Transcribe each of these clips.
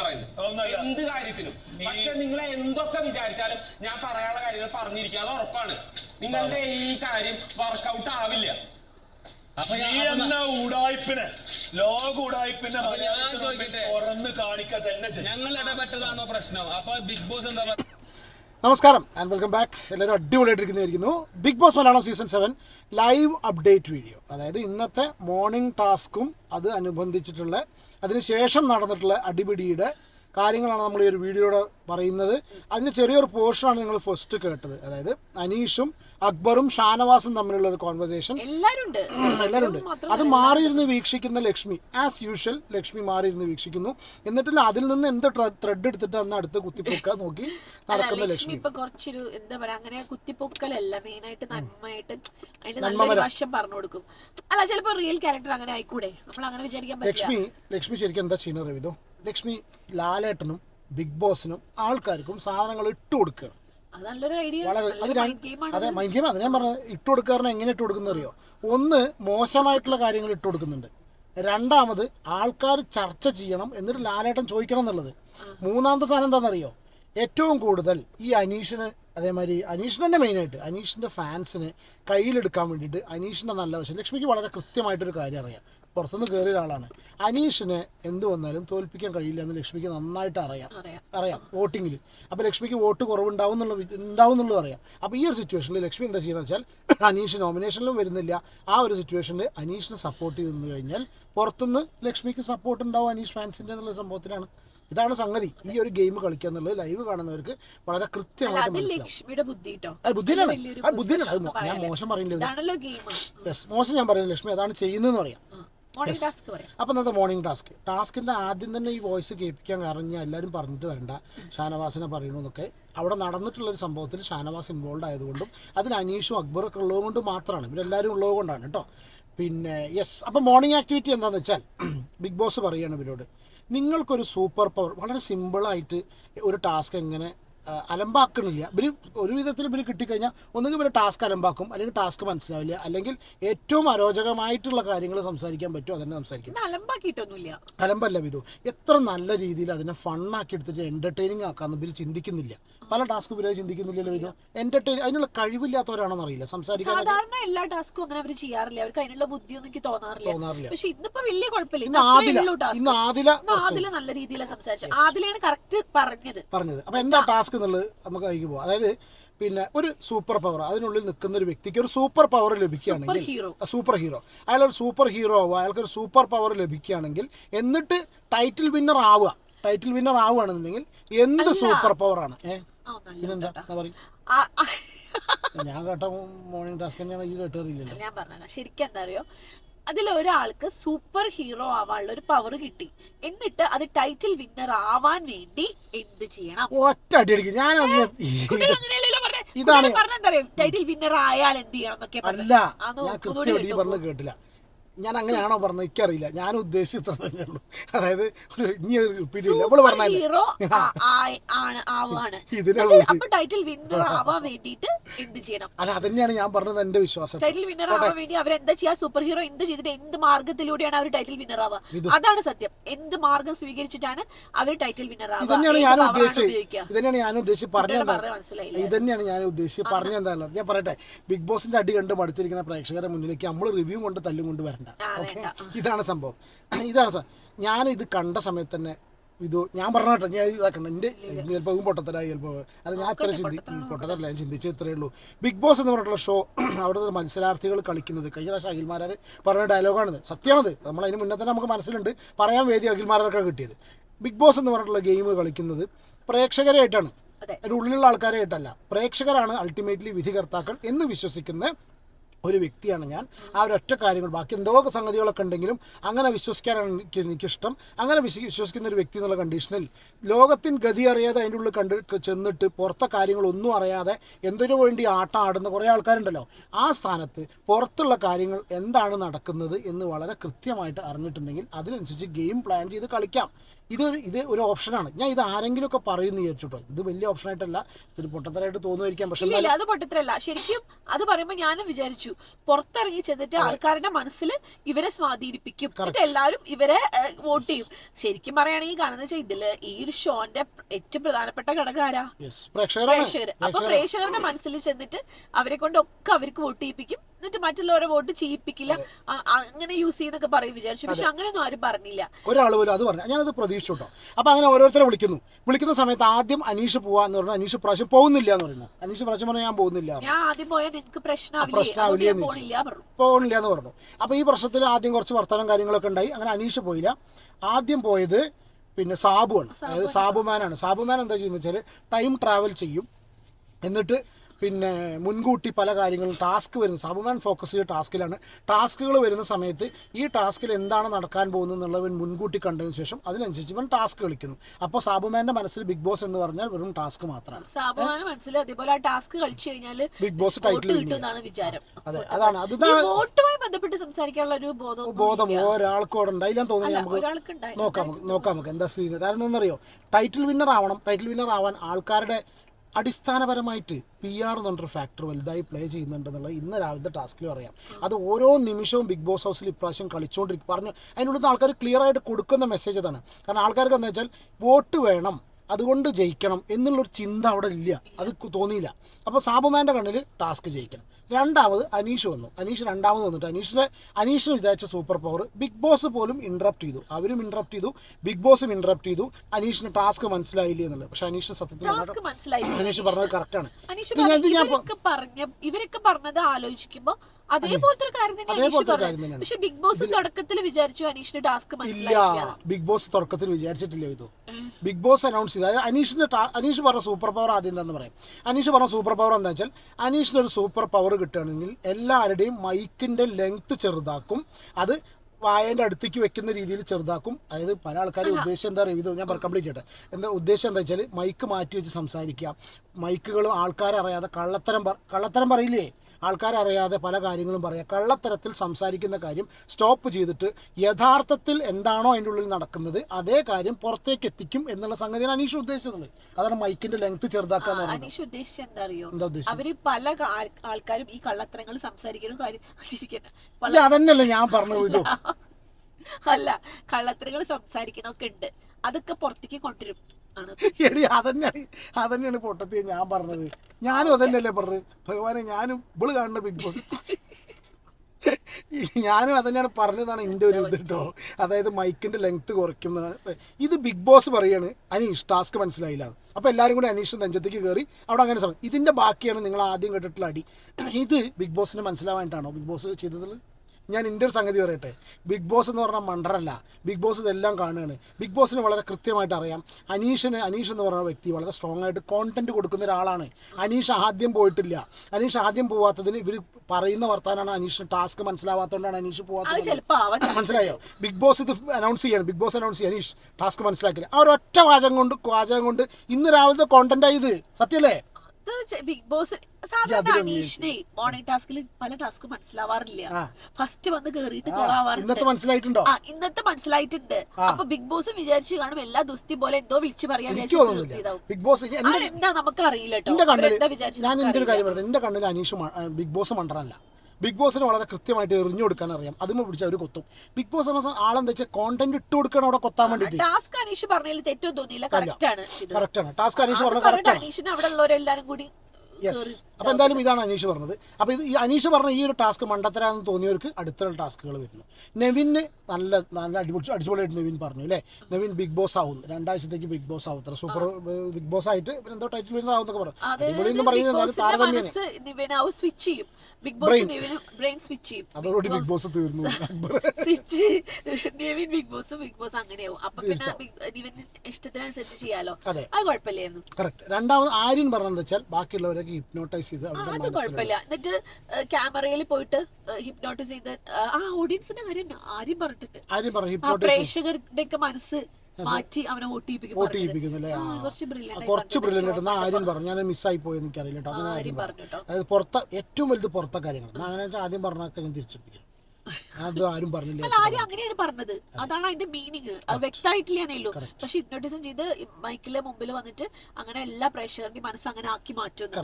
കാര്യങ്ങളാണ് പറയുന്നത്. എന്ത് കാര്യത്തിലും പക്ഷെ നിങ്ങൾ എന്തൊക്കെ വിചാരിച്ചാലും ഞാൻ പറയാനുള്ള കാര്യങ്ങൾ പറഞ്ഞിരിക്കുക അത് ഉറപ്പാണ്. നിങ്ങളുടെ ഈ കാര്യം വർക്കൗട്ട് ആവില്ല. ഉടായ്പിന് ലോക ഞാൻ ചോദിക്കട്ടെ? തുറന്ന് കാണിക്കുക തന്നെ ഞങ്ങൾ ഇടപെട്ടതാണോ പ്രശ്നം? അപ്പൊ ബിഗ് ബോസ് എന്താ പറയുക നമസ്കാരം ആൻഡ് വെൽക്കം ബാക്ക് എല്ലാവരും അടിപൊളിയായിട്ടിരിക്കുന്നതായിരിക്കുന്നു. Bigg Boss Malayalam season seven live update video അതായത് ഇന്നത്തെ മോർണിംഗ് ടാസ്കും അത് അനുബന്ധിച്ചിട്ടുള്ള അതിനുശേഷം നടന്നിട്ടുള്ള അടിപിടിയുടെ കാര്യങ്ങളാണ് നമ്മൾ ഈ ഒരു വീഡിയോയുടെ പറയുന്നത്. അതിന് ചെറിയൊരു പോർഷനാണ് നിങ്ങൾ ഫസ്റ്റ് കേട്ടത്. അതായത് അനീഷും അക്ബറും ഷാനവാസും തമ്മിലുള്ള ഒരു കോൺവെർസേഷൻ എല്ലാവരും ഉണ്ട് അത് മാറിയിരുന്ന് വീക്ഷിക്കുന്ന ലക്ഷ്മി. ആസ് യൂഷ്വൽ ലക്ഷ്മി മാറിയിരുന്ന് വീക്ഷിക്കുന്നു. എന്നിട്ടില്ല അതിൽ നിന്ന് എന്ത് ത്രെഡ് എടുത്തിട്ട് അന്ന് അടുത്ത് കുത്തിപ്പൊക്ക നോക്കി നടക്കുന്ന ലക്ഷ്മി ഇപ്പൊ കുറച്ചൊരു എന്താ പറയാ അങ്ങനെ കുത്തിപ്പൊക്കലല്ല. മെയിൻ ആയിട്ട് നന്മയായിട്ട് അതിന്റെ നല്ലൊരു വശം പറഞ്ഞു കൊടുക്കും. അല്ല ചിലപ്പോ റിയൽ ക്യാരക്ടർ അങ്ങനെ ആയിക്കൂടെ? നമ്മൾ അങ്ങനെ വിചാരിക്കാൻ ലക്ഷ്മി ലക്ഷ്മി ശരിക്കും എന്താ ചെയ്യുന്നത് രവിതോ ലക്ഷ്മി ലാലേട്ടനും ബിഗ് ബോസിനും ആൾക്കാർക്കും സാധനങ്ങൾ ഇട്ട് കൊടുക്കുകയാണ്. അത് വളരെ മൈൻഡ് ഗെയിം അതിനെ പറഞ്ഞത് ഇട്ട് കൊടുക്കാറിന് എങ്ങനെ ഇട്ട് കൊടുക്കുന്ന അറിയോ? ഒന്ന് മോശമായിട്ടുള്ള കാര്യങ്ങൾ ഇട്ട് കൊടുക്കുന്നുണ്ട്. രണ്ടാമത് ആൾക്കാർ ചർച്ച ചെയ്യണം എന്നിട്ട് ലാലേട്ടൻ ചോദിക്കണം എന്നുള്ളത്. മൂന്നാമത്തെ സാധനം എന്താണെന്നറിയോ? ഏറ്റവും കൂടുതൽ ഈ അനീഷിന് അതേമാതിരി അനീഷിന് തന്നെ മെയിനായിട്ട് അനീഷിന്റെ ഫാൻസിന് കയ്യിലെടുക്കാൻ വേണ്ടിയിട്ട് അനീഷിന്റെ നല്ല വശം. ലക്ഷ്മിക്ക് വളരെ കൃത്യമായിട്ടൊരു കാര്യം അറിയാം. പുറത്തുനിന്ന് കയറിയ ഒരാളാണ്. അനീഷിനെ എന്ത് വന്നാലും തോൽപ്പിക്കാൻ കഴിയില്ല എന്ന് ലക്ഷ്മിക്ക് നന്നായിട്ട് അറിയാം. അറിയാം. അറിയാം വോട്ടിങ്ങിൽ അപ്പോൾ ലക്ഷ്മിക്ക് വോട്ട് കുറവുണ്ടാവും എന്നുള്ള ഉണ്ടാവും എന്നുള്ളത് അറിയാം. അപ്പോൾ ഈ ഒരു സിറ്റുവേഷനിൽ ലക്ഷ്മി എന്താ ചെയ്യുന്നത് വെച്ചാൽ അനീഷ് നോമിനേഷനിലും വരുന്നില്ല. ആ ഒരു സിറ്റുവേഷനിൽ അനീഷിനെ സപ്പോർട്ട് ചെയ്ത് കഴിഞ്ഞാൽ പുറത്തുനിന്ന് ലക്ഷ്മിക്ക് സപ്പോർട്ട് ഉണ്ടാവും അനീഷ് ഫാൻസിന്റെ എന്നുള്ള സംഭവത്തിലാണ്. ഇതാണ് സംഗതി. ഈ ഒരു ഗെയിം കളിക്കുക എന്നുള്ളത് ലൈവ് കാണുന്നവർക്ക് വളരെ കൃത്യമായിട്ട് മനസ്സിലാവും. ബുദ്ധിയിലാണ്. അത് ബുദ്ധിയിലാണ്. ഞാൻ മോശം യെസ് മോശം ഞാൻ പറയുന്നത് ലക്ഷ്മി അതാണ് ചെയ്യുന്നതെന്ന് പറയാം. അപ്പൊ ടാസ്ക് പറയാം. അപ്പം ഇന്നത്തെ മോർണിംഗ് ടാസ്ക് ടാസ്കിന്റെ ആദ്യം തന്നെ ഈ വോയിസ് കേൾപ്പിക്കാൻ കാരണം ഞാൻ എല്ലാവരും പറഞ്ഞിട്ട് വരണ്ട. ഷാനവാസിനെ പറയണമെന്നൊക്കെ അവിടെ നടന്നിട്ടുള്ള ഒരു സംഭവത്തിൽ ഷാനവാസ് ഇൻവോൾവ് ആയതുകൊണ്ടും അതിൽ അനീഷും അക്ബറൊക്കെ ഉള്ളത് കൊണ്ട് മാത്രമാണ് ഇവരെല്ലാവരും ഉള്ളത് കൊണ്ടാണ് കേട്ടോ പിന്നെ യെസ്. അപ്പൊ മോർണിംഗ് ആക്ടിവിറ്റി എന്താണെന്ന് വെച്ചാൽ ബിഗ് ബോസ് പറയുകയാണ് ഇവരോട്. നിങ്ങൾക്കൊരു സൂപ്പർ പവർ വളരെ സിമ്പിളായിട്ട് ഒരു ടാസ്ക് എങ്ങനെ അലമ്പാക്കണില്ല ഇവർ ഒരു വിധത്തിൽ ഇവർ കിട്ടിക്കഴിഞ്ഞാൽ ഒന്നുകിൽ ഇവർ ടാസ്ക് അലമ്പാക്കും അല്ലെങ്കിൽ ടാസ്ക് മനസ്സിലാവില്ല അല്ലെങ്കിൽ ഏറ്റവും അരോചകമായിട്ടുള്ള കാര്യങ്ങൾ സംസാരിക്കാൻ പറ്റും അതന്നെ സംസാരിക്കും. അലമ്പാക്കിയിട്ടൊന്നുമില്ല. അലമ്പല്ല വിധു. എത്ര നല്ല രീതിയിൽ അതിനെ ഫണ്ണാക്കി എടുത്തിട്ട് എന്റർടൈനിങ് ആക്കാന്ന് ഇവർ ചിന്തിക്കുന്നില്ല. പല ടാസ്ക് ഇവരെ ചിന്തിക്കുന്നില്ലല്ലോ വിധു. എന്റർടൈൻ അതിനുള്ള കഴിവില്ലാത്തവരാണെന്ന് അറിയില്ല. സംസാരിക്കാൻ സാധാരണ എല്ലാ ടാസ്കും അങ്ങനെ അവർ ചെയ്യാറില്ല. അവർക്ക് അതിനുള്ള ബുദ്ധിയൊന്നും എനിക്ക് തോന്നാറില്ല. തോന്നാറില്ല. പക്ഷെ ഇന്നിപ്പോ വലിയ കുഴപ്പമില്ല. ഇന്ന് ആദില. ഇന്ന് ആദില ആദില നല്ല രീതിയിൽ സംസാരിച്ചു ആദിലയാണ് കറക്റ്റ് പറഞ്ഞത്. പറഞ്ഞത്. അപ്പൊ എന്താ ടാസ്ക് എന്നുള്ളത് നമുക്ക് അതിലേക്ക് പോകാം അതായത് പിന്നെ ഒരു സൂപ്പർ പവർ അതിനുള്ളിൽ നിൽക്കുന്ന ഒരു വ്യക്തിക്ക് ഒരു സൂപ്പർ പവർ ലഭിക്കുകയാണെങ്കിൽ. സൂപ്പർ ഹീറോ അയാൾ ഒരു സൂപ്പർ ഹീറോ ആവുക അയാൾക്ക് ഒരു സൂപ്പർ പവർ ലഭിക്കുകയാണെങ്കിൽ എന്നിട്ട് ടൈറ്റിൽ വിന്നർ ആവുക ടൈറ്റിൽ വിന്നർ ആവുകയാണെന്നുണ്ടെങ്കിൽ എന്ത് സൂപ്പർ പവർ ആണ്? ഏഹ് പിന്നെന്താ? പറയും. ഞാൻ കേട്ട മോർണിംഗ് ടാസ്ക് തന്നെയാണ് ഈ കേട്ടറിയില്ലല്ലോ. ഞാൻ പറഞ്ഞ ശരിക്കും എന്താ അറിയോ? അതിൽ ഒരാൾക്ക് സൂപ്പർ ഹീറോ ആവാനുള്ള ഒരു പവർ കിട്ടി. എന്നിട്ട് അത് ടൈറ്റിൽ വിന്നർ ആവാൻ വേണ്ടി എന്ത് ചെയ്യണം? ഒറ്റ അടിയടിക്കും ഞാൻ. ഇതാണ് ടൈറ്റിൽ വിന്നർ ആയാൽ എന്ത് ചെയ്യണം എന്നൊക്കെ കേട്ടില്ല. ഞാൻ അങ്ങനെയാണോ പറഞ്ഞത്? എനിക്കറിയില്ല. ഞാൻ ഉദ്ദേശിച്ചത് ഇത്ര തന്നെ ഉള്ളൂ. അതായത് ഒരു ഇനി ഒരു പറഞ്ഞല്ലേ ഹീറോ ആണ് ആവാണ്. ഇതിനെ അപ്പൊ ടൈറ്റിൽ വിന്നർ ആവാൻ വേണ്ടിയിട്ട് എന്ത് ചെയ്യണം? അല്ല അതന്നെയാണ് ഞാൻ പറഞ്ഞത് എന്റെ വിശ്വാസം. ടൈറ്റിൽ വിന്നർ ആവാൻ വേണ്ടി അവരെന്താ ചെയ്യാ? സൂപ്പർ ഹീറോ എന്ത് ചെയ്തിട്ട് എന്ത് മാർഗത്തിലൂടെയാണ് അവർ ടൈറ്റിൽ വിന്നർ ആവുക? അതാണ് സത്യം. എന്ത് മാർഗം സ്വീകരിച്ചിട്ടാണ് അവർ ടൈറ്റിൽ വിന്നർ ആവുക? ഇതന്നെയാണ് ഞാൻ ഉദ്ദേശിച്ചത്. ഇതന്നെയാണ് ഞാൻ ഉദ്ദേശിച്ച് പറഞ്ഞത്? പറഞ്ഞത് മനസ്സിലായില്ല. ഇതന്നെയാണ് ഞാൻ ഉദ്ദേശിച്ച് പറഞ്ഞ എന്താണ് ഞാൻ പറയട്ടെ. ബിഗ് ബോസിന്റെ അടി കണ്ട് മടുത്തിരിക്കുന്ന പ്രേക്ഷകരെ മുന്നിലേക്ക് നമ്മൾ റിവ്യൂ കൊണ്ട് തല്ലും കൊണ്ട് വരണ്ട. ഓക്കെ. ഇതാണ് സംഭവം. ഇതാണ് സാർ ഞാൻ ഇത് കണ്ട സമയത്ത് തന്നെ ഇത് ഞാൻ പറഞ്ഞോട്ടെ ഞാൻ ഇതാക്കണ്ട. എന്റെ ചിലപ്പോൾ പൊട്ടത്തരായി ചിലപ്പോൾ അത് ഞാൻ അത്ര ചിന്തി പൊട്ടത്തരല്ല ഞാൻ ചിന്തിച്ചത് ഇത്രയേ ഉള്ളൂ. ബിഗ് ബോസ് എന്ന് പറഞ്ഞിട്ടുള്ള ഷോ അവിടുത്തെ മത്സരാർത്ഥികൾ കളിക്കുന്നത്. കഴിഞ്ഞ പ്രാവശ്യം അഖിൽമാരാർ പറഞ്ഞ ഡയലോഗാണിത്. സത്യമാണത് നമ്മൾ അതിന് മുന്നേ തന്നെ നമുക്ക് മനസ്സിലുണ്ട്. പറയാൻ വേദി അഖിൽമാരൊക്കെ കിട്ടിയത്. ബിഗ് ബോസ് എന്ന് പറഞ്ഞിട്ടുള്ള ഗെയിം കളിക്കുന്നത് പ്രേക്ഷകരായിട്ടാണ്. അതെ. അതിന്റെ ഉള്ളിലുള്ള ആൾക്കാരായിട്ടല്ല. പ്രേക്ഷകരാണ് അൾട്ടിമേറ്റ്ലി വിധികർത്താക്കൾ എന്ന് വിശ്വസിക്കുന്ന ഒരു വ്യക്തിയാണ് ഞാൻ. ആ ഒരു ഒറ്റ കാര്യങ്ങൾ. ബാക്കി എന്തൊക്കെ സംഗതികളൊക്കെ ഉണ്ടെങ്കിലും അങ്ങനെ വിശ്വസിക്കാനാണ് എനിക്ക് എനിക്കിഷ്ടം. അങ്ങനെ വിശ്വ- വിശ്വസിക്കുന്ന ഒരു വ്യക്തി എന്നുള്ള കണ്ടീഷനിൽ ലോകത്തിൻ ഗതി അറിയാതെ അതിന്റെ ഉള്ളിൽ കണ്ട് ചെന്നിട്ട് പുറത്തെ കാര്യങ്ങളൊന്നും അറിയാതെ എന്തിനു വേണ്ടി ആട്ടം ആടുന്ന കുറേ ആൾക്കാരുണ്ടല്ലോ. ആ സ്ഥാനത്ത് പുറത്തുള്ള കാര്യങ്ങൾ എന്താണ് നടക്കുന്നത് എന്ന് വളരെ കൃത്യമായിട്ട് അറിഞ്ഞിട്ടുണ്ടെങ്കിൽ അതിനനുസരിച്ച് ഗെയിം പ്ലാൻ ചെയ്ത് കളിക്കാം. ഇതൊരു ഇത് ഒരു ഓപ്ഷനാണ്. ഞാൻ ഇത് ആരെങ്കിലും ഒക്കെ പറയുന്നു വിചാരിച്ചോട്ടോ. ഇത് വലിയ ഓപ്ഷൻ ആയിട്ടല്ല ഇതൊരു പൊട്ടത്തരായിട്ട് തോന്നുമായിരിക്കാം. പക്ഷെ ഇല്ല അത് പൊട്ടത്തരല്ല. ശരിക്കും അത് പറയുമ്പോൾ ഞാനും വിചാരിച്ചു പുറത്തിറങ്ങി ചെന്നിട്ട് ആൾക്കാരുടെ മനസ്സിൽ ഇവരെ സ്വാധീനിപ്പിക്കും. എന്നിട്ട് എല്ലാവരും ഇവരെ വോട്ട് ചെയ്യും. ശരിക്കും പറയുകയാണെങ്കിൽ കാരണം വെച്ചാൽ ഇതിൽ ഈ ഒരു ഷോന്റെ ഏറ്റവും പ്രധാനപ്പെട്ട ഘടകാരാ പ്രേക്ഷകർ അപ്പൊ പ്രേക്ഷകരുടെ മനസ്സിൽ ചെന്നിട്ട് അവരെ കൊണ്ട് ഒക്കെ അവർക്ക് വോട്ട് ചെയ്യിപ്പിക്കും. എന്നിട്ട് മറ്റുള്ളവരെ വോട്ട് ചെയ്യിപ്പിക്കില്ല. അങ്ങനെ യൂസ് ചെയ്യുന്നൊക്കെ പറയും വിചാരിച്ചു. പക്ഷെ അങ്ങനെയൊന്നും ആരും പറഞ്ഞില്ല. ഒരാൾ പോലും അത് പറഞ്ഞു ഞാനത് പ്രതീക്ഷിച്ചു കേട്ടോ അപ്പൊ അങ്ങനെ ഓരോരുത്തരെ വിളിക്കുന്നു. വിളിക്കുന്ന സമയത്ത് ആദ്യം അനീഷ് പോവാന്ന് പറഞ്ഞു അനീഷ് പ്രാവശ്യം പോകുന്നില്ല എന്ന് പറയുന്നു. അനീഷ് പ്രാവശ്യം പറഞ്ഞു ഞാൻ പോകുന്നില്ല ഞാൻ ആദ്യം പോയാൽ നിങ്ങൾക്ക് പ്രശ്നമാവില്ലേ അതുകൊണ്ട് എന്ന് പറഞ്ഞു. പോകണില്ല എന്ന് പറഞ്ഞു. അപ്പോൾ ഈ പ്രശ്നത്തിൽ ആദ്യം കുറച്ച് വർത്തമാനം കാര്യങ്ങളൊക്കെ ഉണ്ടായി. അങ്ങനെ അനീഷ് പോയില്ല. ആദ്യം പോയത് പിന്നെ സാബുവാണ്. അതായത് സാബുമാനാണ്. സാബുമാൻ എന്താ ചെയ്യുന്നത് വെച്ചാൽ ടൈം ട്രാവൽ ചെയ്യും. എന്നിട്ട് പിന്നെ മുൻകൂട്ടി പല കാര്യങ്ങളും ടാസ്ക് വരുന്ന സാബുമാൻ ഫോക്കസ് ചെയ്ത ടാസ്കിലാണ്. ടാസ്കുകൾ വരുന്ന സമയത്ത് ഈ ടാസ്കിൽ എന്താണ് നടക്കാൻ പോകുന്നത് എന്നുള്ളവൻ മുൻകൂട്ടി കണ്ടതിന് ശേഷം അതിനനുസരിച്ച് ഇവൻ ടാസ്ക് കളിക്കുന്നു. അപ്പോൾ സാബുമാന്റെ മനസ്സിൽ ബിഗ് ബോസ് എന്ന് പറഞ്ഞാൽ വെറും ടാസ്ക് മാത്രമാണ്. മനസ്സിൽ അതേപോലെ ആ ടാസ്ക് കളിച്ചു കഴിഞ്ഞാൽ ബിഗ് ബോസ് ടൈറ്റിൽ വിചാരം. അതെ അതാണ്. അതാണ് വോട്ടുമായി ബന്ധപ്പെട്ട് സംസാരിക്കാനുള്ള ഒരു ബോധം ബോധം ഒരാൾക്കും അവിടെ ഉണ്ടായില്ല തോന്നുന്നു നമുക്ക് നോക്കാം നോക്കാം നമുക്ക്. എന്താ സ്ഥിതി കാരണം എന്താണെന്നറിയോ? ടൈറ്റിൽ വിന്നർ ആവണം. ടൈറ്റിൽ വിന്നർ ആവാൻ ആൾക്കാരുടെ അടിസ്ഥാനപരമായിട്ട് പി ആർ എന്ന് പറഞ്ഞൊരു ഫാക്ടർ വലുതായി പ്ലേ ചെയ്യുന്നുണ്ടെന്നുള്ളത് ഇന്ന് രാവിലത്തെ ടാസ്കിലും അറിയാം. അത് ഓരോ നിമിഷവും ബിഗ് ബോസ് ഹൗസിൽ ഇപ്രാവശ്യം കളിച്ചുകൊണ്ടിരിക്കും പറഞ്ഞു അതിനുള്ളിൽ ആൾക്കാർ ക്ലിയർ ആയിട്ട് കൊടുക്കുന്ന മെസ്സേജ് അതാണ്. കാരണം ആൾക്കാർക്ക് എന്താ വെച്ചാൽ വോട്ട് വേണം അതുകൊണ്ട് ജയിക്കണം എന്നുള്ളൊരു ചിന്ത അവിടെ ഇല്ല. അത് തോന്നിയില്ല. അപ്പോൾ സാബുമാന്റെ കണ്ണിൽ ടാസ്ക് ജയിക്കണം. രണ്ടാമത് അനീഷ് വന്നു. അനീഷ് രണ്ടാമത് വന്നിട്ട് അനീഷിനെ അനീഷിന് വിചാരിച്ച സൂപ്പർ പവർ ബിഗ് ബോസ് പോലും ഇൻട്രപ്റ്റ് ചെയ്തു. അവരും ഇൻട്രപ്റ്റ് ചെയ്തു. ബിഗ് ബോസും ഇൻട്രപ്റ്റ് ചെയ്തു. അനീഷിന് ടാസ്ക് മനസ്സിലായില്ല എന്നുള്ളത്. പക്ഷെ അനീഷ് സത്യത്തിൽ അനീഷ് പറഞ്ഞത് കറക്റ്റാണ് ഇവരൊക്കെ പറഞ്ഞത് ആലോചിക്കുമ്പോ അതേപോലത്തെ ഒരു കാര്യം തന്നെ. പക്ഷെ ബിഗ് ബോസ് തുടക്കത്തിൽ വിചാരിച്ചു അനീഷിന് ടാസ്ക് മനസ്സിലായില്ല ബിഗ് ബോസ് തുടക്കത്തിൽ വിചാരിച്ചിട്ടില്ല ഇത്. ബിഗ് ബോസ് അനൗൺസ് ചെയ്തു. അതായത് അനീഷിന്റെ അനീഷ് പറഞ്ഞ സൂപ്പർ പവർ ആദ്യം എന്താന്ന് പറയാം. അനീഷ് പറഞ്ഞ സൂപ്പർ പവർ എന്താ വെച്ചാൽ അനീഷിന് ഒരു സൂപ്പർ പവർ കിട്ടുകയാണെങ്കിൽ എല്ലാവരുടെയും മൈക്കിന്റെ ലെങ്ത് ചെറുതാക്കും. അത് വായന്റെ അടുത്തേക്ക് വെക്കുന്ന രീതിയിൽ ചെറുതാക്കും. അതായത് പല ആൾക്കാരും ഉദ്ദേശം എന്താ പറയുക ഇത് ഞാൻ കംപ്ലീറ്റ് ചെയ്യട്ടെ. എന്താ ഉദ്ദേശം എന്താ വെച്ചാൽ മൈക്ക് മാറ്റി വെച്ച് സംസാരിക്കുക. മൈക്കുകളും ആൾക്കാരറിയാതെ കള്ളത്തരം കള്ളത്തരം പറയില്ലേ? ആൾക്കാരറിയാതെ പല കാര്യങ്ങളും പറയുക കള്ളത്തരത്തിൽ സംസാരിക്കുന്ന കാര്യം സ്റ്റോപ്പ് ചെയ്തിട്ട് യഥാർത്ഥത്തിൽ എന്താണോ അതിന്റെ ഉള്ളിൽ നടക്കുന്നത് അതേ കാര്യം പുറത്തേക്ക് എത്തിക്കും എന്നുള്ള സംഗതിയാണ് അനീഷ് ഉദ്ദേശിച്ചത്. അതാണ് മൈക്കിന്റെ ലെങ്ത് ചെറുതാക്കാൻ അനീഷ് ഉദ്ദേശിച്ചത് എന്താ അറിയോ? അവർ പല ആൾക്കാരും ഈ കള്ളത്തരങ്ങൾ സംസാരിക്കണം കാര്യം അതന്നെയല്ലേ ഞാൻ പറഞ്ഞു അല്ല കള്ളത്തരങ്ങൾ സംസാരിക്കണമൊക്കെ ഉണ്ട്. അതൊക്കെ പുറത്തേക്ക് കൊണ്ടുവരും. എടി അതന്നെയാണ് അതന്നെയാണ് പൊട്ടത്തി ഞാൻ പറഞ്ഞത്. ഞാനും അതന്നെയല്ലേ പറഞ്ഞത്. ഭഗവാനെ ഞാനും ഇവൾ കാണുന്ന ബിഗ് ബോസ് ഞാനും അതന്നെയാണ് പറഞ്ഞതാണ് എന്റെ ഒരു ഇത് കേട്ടോ അതായത് മൈക്കിന്റെ ലെങ്ത് കുറയ്ക്കുന്ന ഇത് ബിഗ് ബോസ് പറയാണ് അനീഷ് ടാസ്ക് മനസ്സിലായില്ല. അപ്പോൾ എല്ലാവരും കൂടി അനീഷ് നെഞ്ചത്തേക്ക് കയറി അവിടെ അങ്ങനെ സമയം. ബാക്കിയാണ് നിങ്ങൾ ആദ്യം കേട്ടിട്ടുള്ള അടി. ഇത് ബിഗ് ബോസിന് മനസ്സിലാവാനായിട്ടാണോ ബിഗ് ബോസ് ചെയ്തത്? ഞാൻ എന്റെ ഒരു സംഗതി പറയട്ടെ. ബിഗ് ബോസ് എന്ന് പറഞ്ഞാൽ മണ്ടറല്ല ബിഗ് ബോസ് ഇതെല്ലാം കാണുകയാണ്. ബിഗ് ബോസിന് വളരെ കൃത്യമായിട്ട് അറിയാം. അനീഷിന് അനീഷ് എന്ന് പറയുന്ന വ്യക്തി വളരെ സ്ട്രോങ് ആയിട്ട് കോണ്ടന്റ് കൊടുക്കുന്ന ഒരാളാണ്. അനീഷ് ആദ്യം പോയിട്ടില്ല. അനീഷ് ആദ്യം പോവാത്തതിന് ഇവർ പറയുന്ന വർത്താനാണ് അനീഷിന് ടാസ്ക് മനസ്സിലാവാത്തതുകൊണ്ടാണ് അനീഷ് പോവാത്തത് മനസ്സിലായോ? ബിഗ് ബോസ് ഇത് അനൗൺസ് ചെയ്യണം. ബിഗ് ബോസ് അനൗൺസ് ചെയ്യാൻ അനീഷ് ടാസ്ക് മനസ്സിലാക്കില്ല ആ ഒരു ഒറ്റ വാചകം കൊണ്ട് വാചകം കൊണ്ട് ഇന്ന് രാവിലത്തെ കോണ്ടന്റ് ആയി സത്യല്ലേ ഇത്. ചെ- ബിഗ് ബോസ് സാധാരണ അനീഷിനെ മോർണിംഗ് ടാസ്കിൽ പല ടാസ്കും മനസ്സിലാവാറില്ല. ഫസ്റ്റ് വന്ന് കേറിയിട്ട് കൊളാവാറുണ്ട്. മനസ്സിലായിട്ടുണ്ടോ? ആ ഇന്നത്തെ മനസ്സിലായിട്ടുണ്ട്. അപ്പൊ ബിഗ് ബോസ് വിചാരിച്ചു കാണും എല്ലാ ദുസ്തി പോലെ എന്തോ വിളിച്ചു പറയാൻ ബിഗ് ബോസ് എന്താ നമുക്ക് അറിയില്ല കേട്ടോ ഞാൻ എന്റെ ഒരു കാര്യം പറഞ്ഞു എന്റെ കണ്ണിൽ അനീഷ് ബിഗ് ബോസ് മണ്ടറല്ല ബിഗ് ബോസിന് വളരെ കൃത്യമായിട്ട് എറിഞ്ഞു കൊടുക്കാൻ അറിയാം. അതും പിടിച്ച് അവർ കൊത്തും. ബിഗ് ബോസ് എന്ന ആളെന്താ വെച്ചാൽ കോണ്ടന്റ് ഇട്ട് കൊടുക്കണം അവിടെ കൊത്താൻ വേണ്ടിട്ട് ടാസ്ക് അനീഷ് പറഞ്ഞതിൽ തെറ്റൊന്നും തോന്നിയില്ല. കറക്റ്റ് ആണ്. കറക്റ്റ് ആണ്. ടാസ്ക് അനീഷ് പറഞ്ഞത് പറഞ്ഞ കറക്റ്റ് ആണ്. അനീഷിന് അവിടെ ഉള്ളവരെല്ലാരും കൂടി യെസ് അപ്പൊ എന്തായാലും ഇതാണ് അനീഷ് പറഞ്ഞത്. അപ്പൊ ഇത് ഈ അനീഷ് പറഞ്ഞ ഈ ഒരു ടാസ്ക് മണ്ടത്തരാന്ന് തോന്നിയവർക്ക് അടുത്തുള്ള ടാസ്കുകൾ വരുന്നു. നെവിന് നല്ല നല്ല അടിപൊളി അടിപൊളിയായിട്ട് നെവിൻ പറഞ്ഞു അല്ലേ? നെവിൻ ബിഗ് ബോസ് ആവും. രണ്ടാഴ്ചത്തേക്ക് ബിഗ് ബോസ് ആവും. സൂപ്പർ ബിഗ് ബോസ് ആയിട്ട് പിന്നെ എന്തോ ടൈറ്റിൽ വിന്നർ ആവുന്നൊക്കെ പറഞ്ഞു അടിപൊളി എന്ന് പറയുന്നത് സ്വിച്ച് ചെയ്യും. ബിഗ് ബോസ് ബ്രെയിൻ സ്വിച്ച് ചെയ്യും. അതോടുകൂടി ബിഗ് ബോസ് തീർന്നു. Switch Nevin Bigg Boss Bigg Boss അങ്ങനെയാവും. അപ്പൊ പിന്നെ ഇഷ്ടത്തിനനുസരിച്ച് ചെയ്യാലോ. അതെ. അത് കുഴപ്പമില്ലായിരുന്നു. കറക്റ്റ് രണ്ടാമത് ആര്യൻ പറഞ്ഞെന്ന് വെച്ചാൽ ബാക്കിയുള്ളവരൊക്കെ ഹിപ്നോട്ടൈസ് ചെയ്ത് അത് കുഴപ്പമില്ല. എന്നിട്ട് ക്യാമറയിൽ പോയിട്ട് ഹിപ്നോട്ടൈസ് ചെയ്ത് ആ, ഓഡിയൻസിന്റെ കാര്യം ആരും പറഞ്ഞിട്ടുണ്ട് ആ പ്രേക്ഷകരുടെ ഒക്കെ മനസ്സ് മാറ്റി അവനെ. കുറച്ച് ബ്രില്യന്റ് ആര്യൻ പറഞ്ഞു ഞാൻ മിസ്സായി പോയെന്ന് എനിക്കറിയില്ല കേട്ടോ. അങ്ങനെ ആര്യം ആര്യം പറഞ്ഞു. അതായത് പുറത്തെ ഏറ്റവും വലുത് പുറത്തെ കാര്യങ്ങൾ അങ്ങനെ ആദ്യം പറഞ്ഞൊക്കെ ഞാൻ തിരിച്ചെടുത്തിരിക്കും. ആരും പറഞ്ഞില്ല. ആരും അങ്ങനെയാണ് പറഞ്ഞത്? അതാണ് അതിന്റെ മീനിങ് അത് വ്യക്തമായിട്ടില്ലേ ഉള്ളൂ പക്ഷെ ഹിപ്നോട്ടിസം ചെയ്ത് മൈക്കിലെ മുമ്പിൽ വന്നിട്ട് അങ്ങനെ എല്ലാ പ്രേക്ഷകരുടെയും മനസ്സ് അങ്ങനെ ആക്കി മാറ്റുന്നു.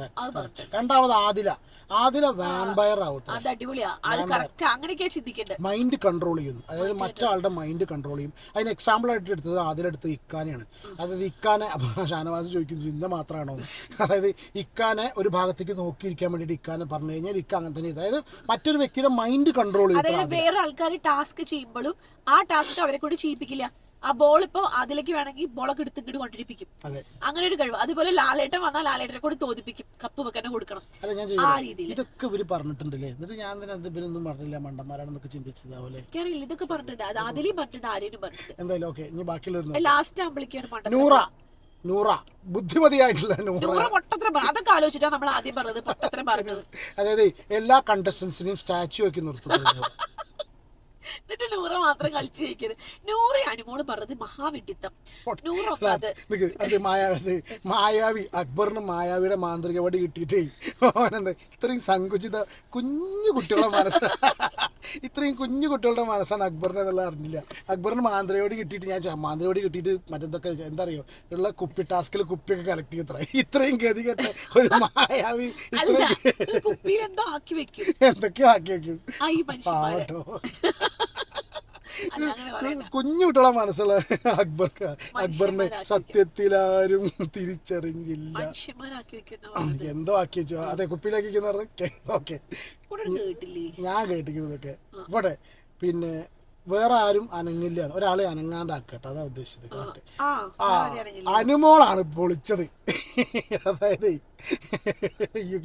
രണ്ടാമത് ആദില. ആദില വാമ്പയർ ആവത്ര അത് അടിപൊളിയാ. അത് കറക്റ്റ് അങ്ങനെയൊക്കെയാ ചിന്തിക്കേണ്ടത്. മൈൻഡ് കൺട്രോൾ ചെയ്യുന്നു. അതായത് മറ്റാളുടെ മൈൻഡ് കൺട്രോൾ ചെയ്യും. അതിന് എക്സാമ്പിൾ ആയിട്ട് എടുത്തത് ആദിലെടുത്ത് ഇക്കാനെയാണ്. അതായത് ഇക്കാനെ ഷാനവാസ് ചോദിക്കുന്നു ചിന്ത മാത്രമാണോ? അതായത് ഇക്കാനെ ഒരു ഭാഗത്തേക്ക് നോക്കിയിരിക്കാൻ വേണ്ടിയിട്ട് ഇക്കാനെ പറഞ്ഞു കഴിഞ്ഞാൽ ഇക്ക അങ്ങനെ തന്നെ അതായത് മറ്റൊരു വ്യക്തിയുടെ മൈൻഡ് കൺട്രോൾ ചെയ്യും. അതായത് വേറെ ആൾക്കാർ ടാസ്ക് ചെയ്യുമ്പോഴും ആ ടാസ്ക് അവരെ കൂടി ചെയ്യിപ്പിക്കില്ല. ആ ബോൾ ഇപ്പൊ അതിലേക്ക് വേണമെങ്കിൽ ബോളൊക്കെ എടുത്ത് ഇങ്ങോട്ട് കൊണ്ടിരിപ്പിക്കും. അങ്ങനെ ഒരു കഴിവ്. അതുപോലെ ലാലേട്ടൻ വന്നാൽ ലാലേട്ടനെ കൂടി തോന്നിപ്പിക്കും കപ്പ് വെക്കാനെ കൊടുക്കണം. ആ രീതിയിൽ ഇതൊക്കെ ഇവർ പറഞ്ഞിട്ടുണ്ടല്ലേ? എന്നിട്ട് ഞാൻ തന്നെ ഇവരൊന്നും പറഞ്ഞില്ല മണ്ടന്മാരാണെന്നൊക്കെ ചിന്തിച്ചതാവല്ലേ എനിക്കറിയില്ല ഇതൊക്കെ പറഞ്ഞിട്ടുണ്ട്. അത് അതിലും പറഞ്ഞിട്ടുണ്ട് ആരെയും പറഞ്ഞിട്ടുണ്ട്. എന്തായാലും ഓക്കെ ഇനി ബാക്കിയുള്ള ലാസ്റ്റ് ആകുമ്പോഴേക്കാണ് മണ്ടൻ നൂറ. നൂറ. ബുദ്ധിമതിയായിട്ടുള്ള നൂറ. അതൊക്കെ ആലോചിച്ചിട്ടാണ് നമ്മൾ ആദ്യം പറഞ്ഞത്. അതായത് എല്ലാ കണ്ടസ്റ്റൻസിനെയും സ്റ്റാച്ചു ആക്കി നിർത്തുന്നത്. എന്നിട്ട് നൂറ മാത്രം കളിച്ചു ജയിക്കരുത്. നൂറ് അനുമോൾ പറഞ്ഞത് മഹാവിഡിത്തം നൂറൊക്കെ നിക്ക് അത് മായാവി അക്ബറിന് മായാവിയുടെ മാന്ത്രിക വടി കിട്ടിയിട്ടേ ഇത്രയും സങ്കുചിത കുഞ്ഞു കുട്ടികളുടെ മനസ്സ്. ഇത്രയും കുഞ്ഞു കുട്ടികളുടെ മനസ്സാണ് അക്ബറിനെ എന്നുള്ള അറിഞ്ഞില്ല. അക്ബറിന് മാന്ത്രയോട് കിട്ടിയിട്ട് ഞാൻ മാന്ത്രയോട് കിട്ടിയിട്ട് മറ്റെന്തൊക്കെ എന്താ അറിയോ? ഉള്ള കുപ്പി ടാസ്കിൽ കുപ്പിയൊക്കെ കളക്ട് ചെയ്യത്ര ഇത്ര ഇത്രയും ഗതി കെട്ട ഒരു മായാവി എന്തൊക്കെയോ ആക്കി വെക്കും. പാവട്ടോ. കുഞ്ഞു കുട്ടികളെ മനസ്സുള്ള അക്ബർ അക്ബറിനെ സത്യത്തിൽ സത്യത്തിലാരും തിരിച്ചറിഞ്ഞില്ല. എന്തോ ആക്കി വെച്ചു. അതെ കുപ്പിയിലാക്കി വെക്കുന്ന ഓക്കെ. ഞാൻ കേട്ടിരിക്കുന്നതൊക്കെ. ഇവിടെ പിന്നെ വേറെ ആരും അനങ്ങില്ല ഒരാളെ അനങ്ങാണ്ടാക്കട്ടെ. അതാ ഉദ്ദേശിച്ചത്. കറക്റ്റ് ആ അനുമോളാണ് പൊളിച്ചത്. അതായത്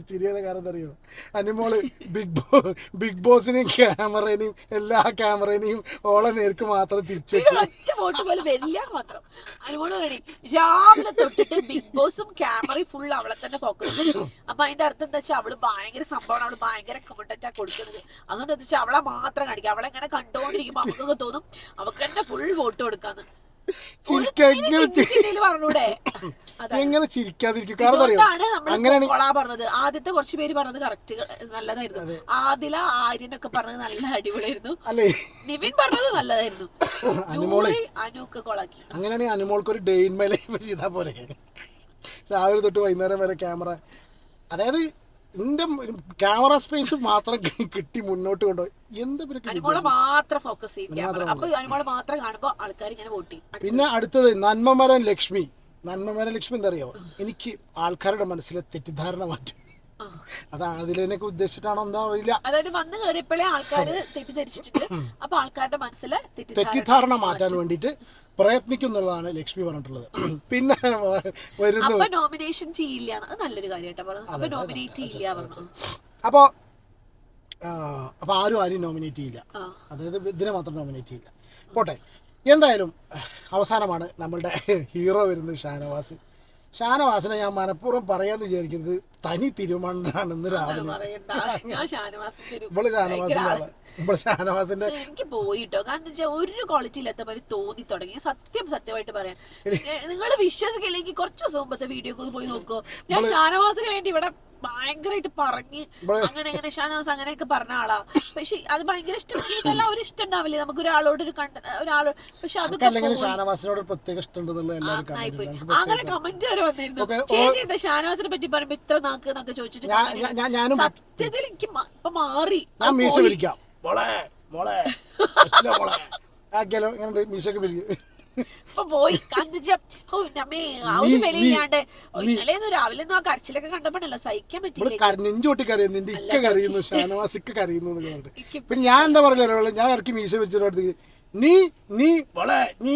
ചിരിയുടെ കാരണം അറിയോ? അനുമോൾ ബിഗ് ബോ ബിഗ് ബോസിനെയും ക്യാമറേനെയും എല്ലാ ക്യാമറേനെയും ഓളെ നേർക്ക് മാത്രം തിരിച്ചു ഒറ്റ വോട്ട് പോലും വരില്ല മാത്രം. അനുമോൾ പറയണേ രാവിലെ തൊട്ടിട്ട് ബിഗ് ബോസും ക്യാമറയും ഫുൾ അവളെ തന്നെ ഫോക്കസ് അപ്പൊ അതിന്റെ അർത്ഥം എന്താ വെച്ചാൽ അവൾ ഭയങ്കര സംഭവമാണ് അവൾ ഭയങ്കര കോണ്ടന്റാ കൊടുക്കുന്നത്. അതുകൊണ്ട് എന്താ വെച്ചാൽ അവളെ മാത്രം കാണിക്കുക അവളെങ്ങനെ കണ്ടോണ്ടിരിക്കുമ്പോ അവൾക്കൊക്കെ തോന്നും അവക്ക് തന്നെ ഫുൾ വോട്ട് കൊടുക്കാന്ന് എങ്ങനെ പറഞ്ഞൂടെ? ചിരിക്കാതിരിക്കും. കാരണം അറിയോ? അങ്ങനെയാണ് പറഞ്ഞത്. ആദ്യത്തെ കുറച്ച് പേര് പറഞ്ഞത് കറക്റ്റ് നല്ലതായിരുന്നു. ആദില ആര്യനൊക്കെ പറഞ്ഞത് നല്ല അടിപൊളിയായിരുന്നു. അല്ലേ? നിവിൻ പറഞ്ഞത് നല്ലതായിരുന്നു. അനുമോളെ. അനുക്ക് കൊളാക്കി. അങ്ങനെയാണെങ്കിൽ അനുമോൾക്ക് ഒരു ഡേ ഇൻ മൈ ലൈഫ് ചെയ്താൽ പോരെ. രാവിലെ തൊട്ട് വൈകുന്നേരം വരെ ക്യാമറ അതായത് എന്റെ ക്യാമറ സ്പേസ് മാത്രം കിട്ടി മുന്നോട്ട് കൊണ്ടുപോയി എന്താ മാത്രം ഫോക്കസ് ചെയ്യും മാത്രം കാണുമ്പോൾ ആൾക്കാർ ഇങ്ങനെ വോട്ട് പിന്നെ അടുത്തത് നന്മമരൻ ലക്ഷ്മി. നന്മമരൻ ലക്ഷ്മി എന്താ അറിയോ? എനിക്ക് ആൾക്കാരുടെ മനസ്സിലെ തെറ്റിദ്ധാരണ മാറ്റും. അത് അതിലേക്ക് ഉദ്ദേശിച്ചിട്ടാണോ എന്താ അറിയില്ല. അതായത് വന്നു കയറിയപ്പോഴേ ആൾക്കാര് തെറ്റിദ്ധരിച്ചിട്ടുണ്ട് അപ്പൊ ആൾക്കാരുടെ മനസ്സിലെ തെറ്റിദ്ധാരണ മാറ്റാൻ വേണ്ടിയിട്ട് പ്രയത്നിക്കുന്നുള്ളതാണ് ലക്ഷ്മി പറഞ്ഞിട്ടുള്ളത്. പിന്നെ വരുന്നു. നോമിനേഷൻ ചെയ്യില്ല. അത് നല്ലൊരു കാര്യമായിട്ടാ നോമിനേറ്റ് ചെയ്യില്ല അപ്പോൾ അപ്പോൾ ആരും ആരും നോമിനേറ്റ് ചെയ്യില്ല. അതായത് ഇതിനെ മാത്രം നോമിനേറ്റ് ചെയ്യില്ല. പോട്ടെ. എന്തായാലും അവസാനമാണ് നമ്മളുടെ ഹീറോ വരുന്നത് ഷാനവാസ്. ഷാനവാസിനെ ഞാൻ മനഃപൂർവം പറയാന്ന് വിചാരിക്കുന്നത് തനി രാവിലെ. ഞാൻ ഷാനവാസിന്റെ ഒരു ഇവൾ ഷാനവാസിന്റെ ഇവൾ ഷാനവാസിന്റെ എനിക്ക് പോയിട്ടോ. കാരണം ഒരു ക്വാളിറ്റി ഇല്ലാത്ത പോലെ തോന്നി തുടങ്ങി. സത്യം സത്യമായിട്ട് പറയാം. നിങ്ങൾ വിശ്വസിക്കില്ലെങ്കിൽ കുറച്ച് ദിവസം മുമ്പത്തെ വീഡിയോ ഒക്കെ പോയി നോക്കോ. ഞാൻ ഷാനവാസിന് വേണ്ടി ഇവിടെ ഭയങ്കരമായിട്ട് പറഞ്ഞ് അങ്ങനെ ഇങ്ങനെ ഷാനവാസ് അങ്ങനെയൊക്കെ പറഞ്ഞ ആളാ. പക്ഷെ അത് ഭയങ്കര ഇഷ്ടം. ഒരു ഇഷ്ടം ഉണ്ടാവില്ലേ? നമുക്ക് ഒരാളോട് ഒരു കണ്ട ഒരാൾ പക്ഷെ അതൊക്കെ. ഷാനവാസിനോട് പ്രത്യേക ഇഷ്ടം അങ്ങനെ കമന്റ് വരെ വന്നിരുന്നു. ചേച്ചി എന്താ ഷാനവാസിനെ പറ്റി പറയുമ്പോ ഇത്ര നാക്ക് എന്നൊക്കെ ചോദിച്ചിട്ട് ഞാൻ- ഞാൻ- ഞാൻ- സത്യത്തിൽ എനിക്ക് ഇപ്പൊ മാറി. ഞാൻ മീശ പോയി. പിരിക്കാം മോളെ മോളെ മോളെ? ആക്കിയാലോ ഇങ്ങനെ മീശൊക്കെ പിരിക്കും ഇപ്പൊ പോയി. ഓ, ഇന്നലെ രാവിലെ ആ കരച്ചിലൊക്കെ കണ്ടപ്പോഴല്ലോ സഹിക്കാൻ പറ്റില്ല നെഞ്ചോട്ടി കറിയുന്നു നിന്റെ ഇക്ക കറിയുന്നു ഷാനവാസിക്ക് ഇക്ക കറിയുന്നു പിന്നെ ഞാൻ എന്താ പറയില്ല ഞാൻ ഇറക്കി മീശ പിരിച്ചിട്ട് നീ നീ വളെ നീ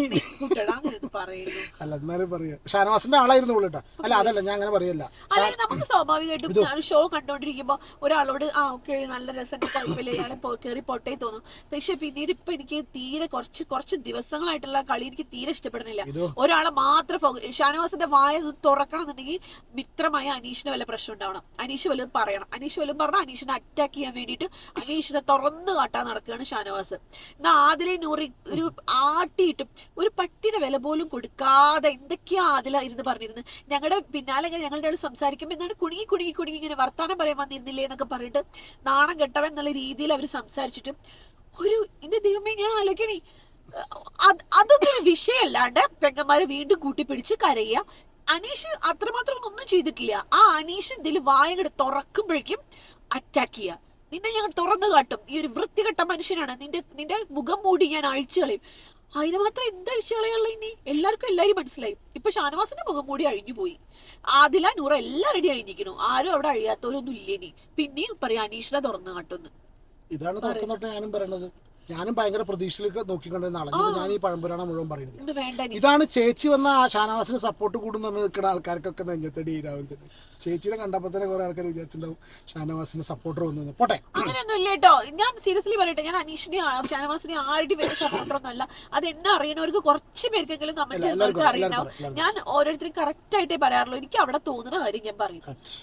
അല്ല എന്നാലും പറയാ. ഷാനവാസിന്റെ ആളായിരുന്നു പുള്ളിട്ടാ അല്ല അതല്ല ഞാൻ അങ്ങനെ പറയല്ല. അല്ലെങ്കിൽ നമുക്ക് സ്വാഭാവികമായിട്ടും ഞാൻ ഷോ കണ്ടോണ്ടിരിക്കുമ്പോ ഒരാളോട് ആ ഓക്കെ നല്ല രസം കുഴപ്പമില്ല ഇയാളെ കയറി പൊട്ടേ തോന്നും. പക്ഷെ പിന്നീട് ഇപ്പൊ എനിക്ക് തീരെ കുറച്ച് കുറച്ച് ദിവസങ്ങളായിട്ടുള്ള കളി എനിക്ക് തീരെ ഇഷ്ടപ്പെടുന്നില്ല. ഒരാളെ മാത്രം ഷാനവാസിന്റെ വായ തുറക്കണം എന്നുണ്ടെങ്കിൽ മിത്രമായ അനീഷിന് വല്ല പ്രശ്നം ഉണ്ടാവണം. അനീഷ് വല്ലതും പറയണം. അനീഷ് വല്ലതും പറഞ്ഞാൽ അനീഷിനെ അറ്റാക്ക് ചെയ്യാൻ വേണ്ടിയിട്ട് അനീഷിനെ തുറന്നു കാട്ടാൻ നടക്കുകയാണ് ഷാനവാസ്. എന്നാ ആദിലെ നൂറി ഒരു ആട്ടിയിട്ട് ഒരു പട്ടിയുടെ വില പോലും കൊടുക്കാതെ എന്തൊക്കെയാ അതില ഇരുന്ന് പറഞ്ഞിരുന്നത്? ഞങ്ങളുടെ പിന്നാലെ ഇങ്ങനെ ഞങ്ങളുടെ ആൾ സംസാരിക്കുമ്പോൾ എന്താണ് കുടുങ്ങി കുടുങ്ങി കുടുങ്ങി ഇങ്ങനെ വർത്താനം പറയാൻ വന്നിരുന്നില്ലേ എന്നൊക്കെ പറഞ്ഞിട്ട് നാണം കെട്ടവൻ എന്നുള്ള രീതിയിൽ അവർ സംസാരിച്ചിട്ടും ഒരു എന്റെ ദൈവമേ ഞാൻ ആലോചിക്കണേ അത് അതൊന്നും വിഷയമല്ലാണ്ട് പെങ്ങന്മാരെ വീണ്ടും കൂട്ടിപ്പിടിച്ച് കരയുക. അനീഷ് അത്രമാത്രം ഒന്നും ചെയ്തിട്ടില്ല. ആ അനീഷ് എന്തെങ്കിലും വായകട് തുറക്കുമ്പോഴേക്കും അറ്റാക്ക് ചെയ്യുക. നിന്നെ ഞാൻ തുറന്നു കാട്ടും. ഈ ഒരു വൃത്തികെട്ട മനുഷ്യനാണ്. നിന്റെ നിന്റെ മുഖം മൂടി ഞാൻ അഴിച്ചു കളയും അതിന് മാത്രം എന്താ അഴിച്ചു കളയുള്ള ഇനി? എല്ലാവർക്കും എല്ലാവരും മനസ്സിലായി. ഇപ്പൊ ഷാനവാസിന്റെ മുഖം മൂടി അഴിഞ്ഞു പോയി ആദില നൂറ എല്ലാം റെഡി അഴിഞ്ഞിരിക്കുന്നു ആരും അവിടെ അഴിയാത്തവരൊന്നും ഇല്ല ഇനി. പിന്നെയും പറയാം അനീഷിനെ തുറന്നു കാട്ടുന്നു ഇതാണ് തുറക്കുന്നോട്ട് ഞാനും പറയണത്. ഞാനും ഭയങ്കര പ്രതീക്ഷയിലേക്ക് നോക്കിക്കൊണ്ടിരുന്ന ആളാണ്. ഞാൻ ഈ പഴംപുരാണം മുഴുവൻ പറയുന്നത്. ഇതാണ് ചേച്ചി വന്ന ആ ഷാനവാസിന് സപ്പോർട്ട് കൂടുന്ന നിൽക്കുന്ന ആൾക്കാർക്കൊക്കെ നെഞ്ഞത്തടി ഈരാവുന്നത് ചേച്ചിനെ കണ്ടപ്പോൾ തന്നെ കുറെ ആൾക്കാർ വിചാരിച്ചിട്ടുണ്ടാവും ഷാനവാസിന് സപ്പോർട്ടർ വന്നു പോട്ടെ. അങ്ങനെയൊന്നും ഇല്ല കേട്ടോ. ഞാൻ സീരിയസ്ലി പറയട്ടെ. ഞാൻ അനീഷിനെ ഷാനവാസിനെ ആരുടെ പേര് സപ്പോർട്ടർ അല്ല അത് എന്നെ അറിയണവർക്ക് കുറച്ച് പേർക്കെങ്കിലും കമന്റ് ചെയ്യുന്നവർക്ക് അറിയണം ഞാൻ ഓരോരുത്തരും കറക്റ്റ് ആയിട്ടേ പറയാറുള്ളൂ. എനിക്ക് അവിടെ തോന്നുന്ന കാര്യം ഞാൻ പറയും.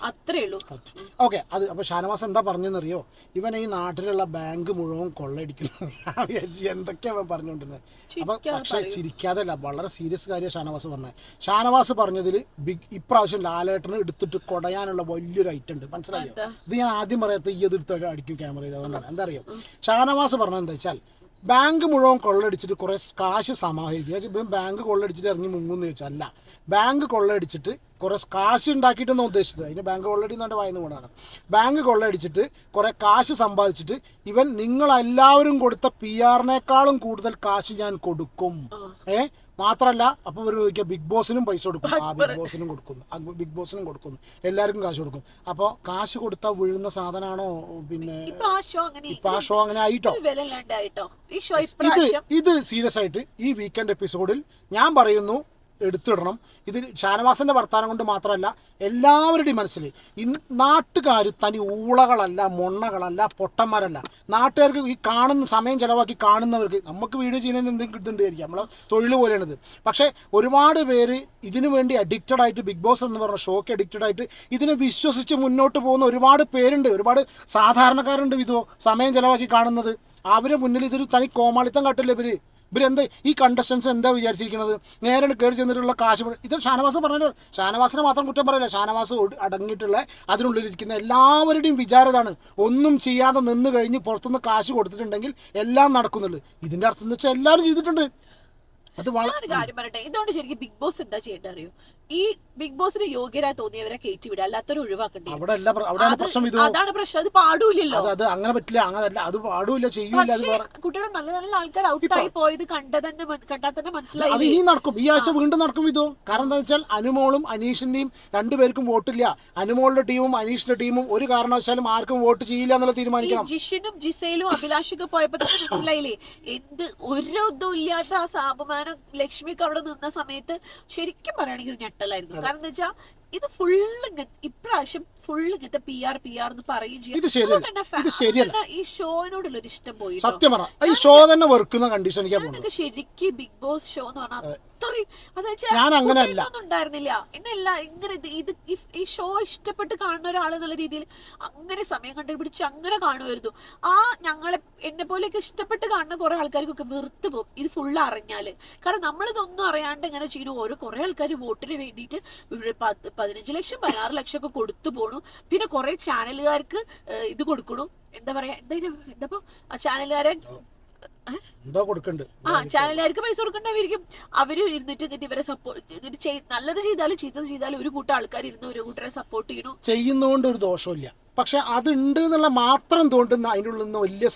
അത്രേ ഉള്ളൂ. ഓക്കെ അത് അപ്പൊ ഷാനവാസ് എന്താ പറഞ്ഞെന്നറിയോ? ഇവൻ ഈ നാട്ടിലുള്ള ബാങ്ക് മുഴുവൻ കൊള്ളയടിക്കുന്നു. ഞാൻ വിചാരിച്ചു എന്തൊക്കെയാ അവൻ പറഞ്ഞുകൊണ്ടിരുന്നത് അപ്പൊ പക്ഷെ ചിരിക്കാതെ അല്ല വളരെ സീരിയസ് കാര്യം ഷാനവാസ് പറഞ്ഞത്. ഷാനവാസ് പറഞ്ഞതിൽ ബിഗ് ഇപ്രാവശ്യം ലാലേട്ടന് എടുത്തിട്ട് കൊടയാനുള്ള വലിയൊരു ഐറ്റം ഉണ്ട്. മനസ്സിലായോ? ഇത് ഞാൻ ആദ്യം പറയാത്ത ഈ എതിർത്ത് അടിക്കും ക്യാമറയിൽ അതുകൊണ്ടാണ് എന്താ അറിയോ? ഷാനവാസ് പറഞ്ഞത് എന്താ വെച്ചാൽ ബാങ്ക് മുഴുവൻ കൊള്ളടിച്ചിട്ട് കുറെ കാശ് സമാഹരിക്കുക. ഇപ്പം ബാങ്ക് കൊള്ളടിച്ചിട്ട് ഇറങ്ങി മുങ്ങുന്ന് ചോദിച്ചാൽ അല്ല. ബാങ്ക് കൊള്ളടിച്ചിട്ട് കുറെ കാശ് ഉണ്ടാക്കിയിട്ടെന്ന് ഉദ്ദേശിച്ചത്. അതിന് ബാങ്ക് കൊള്ളടി എന്നെ വായന കൊണ്ടാണ്. ബാങ്ക് കൊള്ളടിച്ചിട്ട് കുറെ കാശ് സമ്പാദിച്ചിട്ട് ഇവൻ നിങ്ങളെല്ലാവരും കൊടുത്ത പി ആറിനേക്കാളും കൂടുതൽ കാശ് ഞാൻ കൊടുക്കും. ഏ? മാത്രല്ല അപ്പൊ ഒരു ചോദിക്കുക ബിഗ് ബോസിനും പൈസ കൊടുക്കും. ആ ബിഗ് ബോസിനും കൊടുക്കുന്നു. ബിഗ് ബോസിനും കൊടുക്കുന്നു. എല്ലാവർക്കും കാശ് കൊടുക്കും. അപ്പോൾ കാശ് കൊടുത്താൽ വീഴുന്ന സാധനമാണോ പിന്നെ ഇപ്പൊ ആ ഷോ അങ്ങനെ ആയിട്ടോ? ഇത് സീരിയസ് ആയിട്ട് ഈ വീക്കെൻഡ് എപ്പിസോഡിൽ ഞാൻ പറയുന്നു എടുത്തിടണം. ഇത് ഷാനവാസിന്റെ വർത്തമാനം കൊണ്ട് മാത്രമല്ല എല്ലാവരുടെയും മനസ്സിൽ. ഈ നാട്ടുകാർ തനി ഊളകളല്ല മൊണ്ണകളല്ല പൊട്ടന്മാരല്ല. നാട്ടുകാർക്ക് ഈ കാണുന്ന സമയം ചിലവാക്കി കാണുന്നവർക്ക് നമുക്ക് വീഡിയോ ചെയ്യുന്നതിന് എന്തെങ്കിലും കിട്ടുന്നുണ്ടായിരിക്കും. നമ്മളെ തൊഴിൽ പോലെയാണിത്. പക്ഷേ ഒരുപാട് പേര് ഇതിനു വേണ്ടി അഡിക്റ്റഡ് ആയിട്ട് ബിഗ് ബോസ് എന്ന് പറഞ്ഞ ഷോക്ക് അഡിക്റ്റഡ് ആയിട്ട് ഇതിനെ വിശ്വസിച്ച് മുന്നോട്ട് പോകുന്ന ഒരുപാട് പേരുണ്ട്. ഒരുപാട് സാധാരണക്കാരുണ്ട് ഇതോ സമയം ചിലവാക്കി കാണുന്നത്. അവരെ മുന്നിൽ ഇതൊരു തനി കോമാളിത്തം കാട്ടില്ല ഇവർ? ഇവരെന്താ ഈ കണ്ടസ്റ്റൻസ് എന്താ വിചാരിച്ചിരിക്കുന്നത് നേരെ കയറി ചെന്നിട്ടുള്ള കാശ് ഇത് ഷാനവാസ് പറഞ്ഞത്. ഷാനവാസിനെ മാത്രം കുറ്റം പറയില്ല. ഷാനവാസ് അടങ്ങിയിട്ടുള്ള അതിനുള്ളിലിരിക്കുന്ന എല്ലാവരുടെയും വിചാരതാണ് ഒന്നും ചെയ്യാതെ നിന്ന് കഴിഞ്ഞ് പുറത്തുനിന്ന് കാശ് കൊടുത്തിട്ടുണ്ടെങ്കിൽ എല്ലാം നടക്കുന്നുള്ളൂ. ഇതിന്റെ അർത്ഥം എന്ന് വെച്ചാൽ എല്ലാവരും ചെയ്തിട്ടുണ്ട്. അത് ഞാനൊരു കാര്യം പറയട്ടെ. ഇതുകൊണ്ട് ശരിക്കും ബിഗ് ബോസ് എന്താ ചെയ്യേണ്ടത് അറിയോ? ഈ ബിഗ് ബോസിന് യോഗ്യരായി തോന്നിയവരെ കയറ്റി വിടുക അല്ലാത്തവരെ ഒഴിവാക്കണ്ടേ? അവിടെ അല്ല അവിടെയാണ് പ്രശ്നം ഇത്. അതാണ് പ്രശ്നം. അത് പാടൂലല്ലോ അത് അത് അങ്ങനെ പറ്റില്ല. അങ്ങനെ അത് പാടില്ല ചെയ്യൂല അത് പക്ഷേ വേറെ നല്ല നല്ല ആൾക്കാർ ഔട്ടായി പോയത് കണ്ട തന്നെ കണ്ടാൽ തന്നെ അത് മനസ്സിലായി ഇനി നടക്കും. ഈ ആഴ്ച വീണ്ടും നടക്കും ഇതോ. കാരണം എന്താ വെച്ചാൽ അനുമോളും അനീഷിന്റെയും രണ്ടുപേർക്കും വോട്ടില്ല. അനുമോളുടെ ടീമും അനീഷിന്റെ ടീമും ഒരു കാരണവശാലും ആർക്കും വോട്ട് ചെയ്യില്ല എന്നുള്ള തീരുമാനിക്കണം. ജിഷിനും ജിസയിലും അഭിലാഷൊക്കെ പോയപ്പോ മനസ്സിലായില്ലേ? എന്ത് ഒരു ഇതും ഇല്ലാത്ത ആ സാബുമാനം ലക്ഷ്മിക്ക് അവിടെ നിന്ന സമയത്ത് ശരിക്കും പറയുകയാണെങ്കിൽ ഒരു ഞെട്ടലായിരുന്നു. കാരണം എന്താ വെച്ചാൽ ഇത് ഫുള്ള് ഇപ്രാവശ്യം ഫുള്ള് ഇങ്ങനത്തെ പി ആർ പി ആർ എന്ന് പറയുകയും ചെയ്യും. ഈ ഷോയിനോടുള്ള ഒരു ഇഷ്ടം പോയി. സത്യം പറ. ഈ ഷോ തന്നെ വെറുക്കുന്ന കണ്ടീഷൻ ശരിക്കും ബിഗ് ബോസ് ഷോ എന്ന് പറഞ്ഞാൽ അത്രയും ഞാൻ അങ്ങനെയല്ല. ഇങ്ങനെ ഇത് ഈ- ഷോ ഇഷ്ടപ്പെട്ട് കാണുന്ന ഒരാൾ എന്നുള്ള രീതിയിൽ അങ്ങനെ സമയം കണ്ടുപിടിച്ച് അങ്ങനെ കാണുമായിരുന്നു. ആ ഞങ്ങളെ എന്നെ പോലെയൊക്കെ ഇഷ്ടപ്പെട്ട് കാണുന്ന കുറെ ആൾക്കാർക്കൊക്കെ വെറുത്ത് പോകും ഇത് ഫുള്ള് അറിഞ്ഞാൽ. കാരണം നമ്മളിതൊന്നും അറിയാണ്ട് ഇങ്ങനെ ചെയ്യുന്നു ഓരോ കുറെ ആൾക്കാർ വോട്ടിന് വേണ്ടിയിട്ട് പതിനഞ്ച് ലക്ഷം പതിനാറ് ലക്ഷം ഒക്കെ കൊടുത്തു പോണു പിന്നെ കുറെ ചാനലുകാർക്ക് ഇത് കൊടുക്കണു എന്താ പറയാ എന്താ എന്താ ആ ചാനലുകാരെ? എന്തോ കൊടുക്കണ്ട്. ആ ചാനലുകാർക്ക് പൈസ കൊടുക്കേണ്ടവരിക്കും അവർ ഇരുന്നിട്ട് എന്നിട്ട് ഇവരെ സപ്പോർട്ട് എന്നിട്ട് ചെയ്- നല്ലത് ചെയ്താലും ചീത്തത് ചെയ്താലും ഒരു കൂട്ടം ആൾക്കാർ ഇരുന്ന് ഒരു കൂട്ടരെ സപ്പോർട്ട് ചെയ്യണു. ചെയ്യുന്നതുകൊണ്ട് ഒരു ദോഷമില്ല പക്ഷെ അതുണ്ട് എന്നുള്ള മാത്രം തോണ്ടുന്ന അതിന്റെ ഉള്ളിൽ നിന്ന് വലിയ